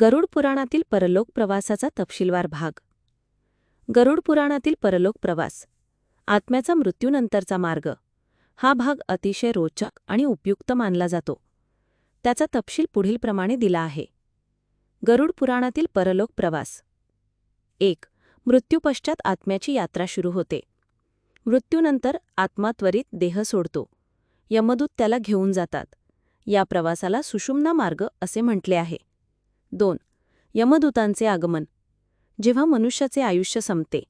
गरुड पुराणातील परलोक प्रवासाचा तपशीलवार भाग. गरुड पुराणातील परलोक प्रवास आत्म्याचा मृत्यूनंतरचा मार्ग हा भाग अतिशय रोचक आणि उपयुक्त मानला जातो. त्याचा तपशील पुढीलप्रमाणे दिला आहे. गरुड पुराणातील परलोक प्रवास. एक मृत्यूपश्चात आत्म्याची यात्रा सुरू होते. मृत्यूनंतर आत्मा त्वरित देह सोडतो. यमदूत त्याला घेऊन जातात. या प्रवासाला सुषुम्ना मार्ग असे म्हटले आहे. दोन. यमदूतांचे आगमन. जेव्हा मनुष्याचे आयुष्य संपते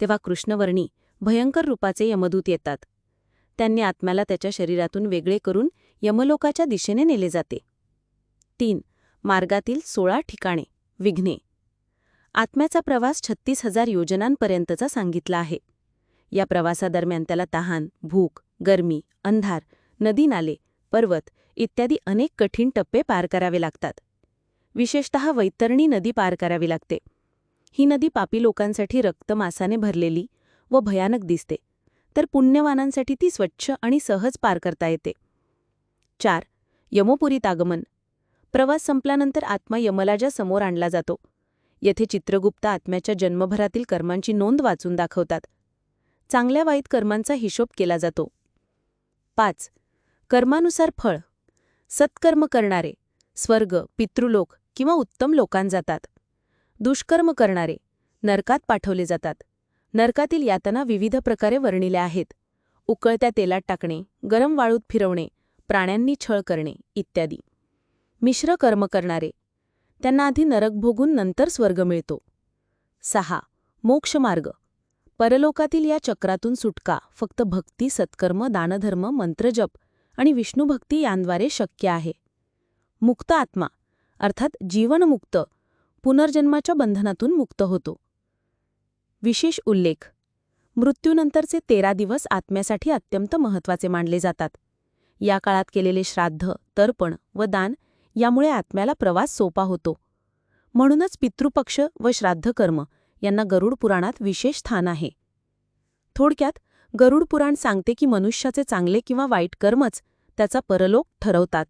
तेव्हा कृष्णवर्णी भयंकर रूपाचे यमदूत येतात. त्यांनी आत्म्याला त्याच्या शरीरातून वेगळे करून यमलोकाच्या दिशेने नेले जाते. तीन. मार्गातील सोळा ठिकाणे. विघ्ने. आत्म्याचा प्रवास छत्तीस हजार योजनांपर्यंतचा सांगितला आहे. या प्रवासादरम्यान त्याला तहान भूक गरमी अंधार नदी नाले पर्वत इत्यादी अनेक कठीण टप्पे पार करावे लागतात. विशेषतः वैतरणी नदी पार करावी लागते. ही नदी पापी लोकांसाठी रक्तमासाने भरलेली व भयानक दिसते तर पुण्यवानांसाठी ती स्वच्छ आणि सहज पार करता येते. चार यमोपुरीत आगमन प्रवास संपल्यानंतर आत्मा यमलाच्या समोर आणला जातो. येथे चित्रगुप्त आत्म्याच्या जन्मभरातील कर्मांची नोंद वाचून दाखवतात. चांगल्या वाईट कर्मांचा हिशोब केला जातो. पाच कर्मानुसार फळ. सत्कर्म करणारे स्वर्ग पितृलोक किंवा उत्तम लोकांत जातात. दुष्कर्म करणारे नरकात पाठवले जातात. नरकातील यातना विविध प्रकारे वर्णिल्या आहेत. उकळत्या तेलात टाकणे गरम वाळूत फिरवणे प्राण्यांनी छळ करणे इत्यादी. मिश्र कर्म करणारे त्यांना आधी नरक भोगून नंतर स्वर्ग मिळतो. सहा. मोक्षमार्ग. परलोकातील या चक्रातून सुटका फक्त भक्ती सत्कर्म दानधर्म मंत्रजप आणि विष्णुभक्ती यांद्वारे शक्य आहे. मुक्त आत्मा अर्थात जीवनमुक्त पुनर्जन्माच्या बंधनातून मुक्त होतो. विशेष उल्लेख. मृत्यूनंतरचे तेरा दिवस आत्म्यासाठी अत्यंत महत्त्वाचे मानले जातात. या काळात केलेले श्राद्ध तर्पण व दान यामुळे आत्म्याला प्रवास सोपा होतो. म्हणूनच पितृपक्ष व श्राद्धकर्म यांना गरुड पुराणात विशेष स्थान आहे. थोडक्यात गरुड पुराण सांगते की मनुष्याचे चांगले किंवा वाईट कर्मच त्याचा परलोक ठरवतात.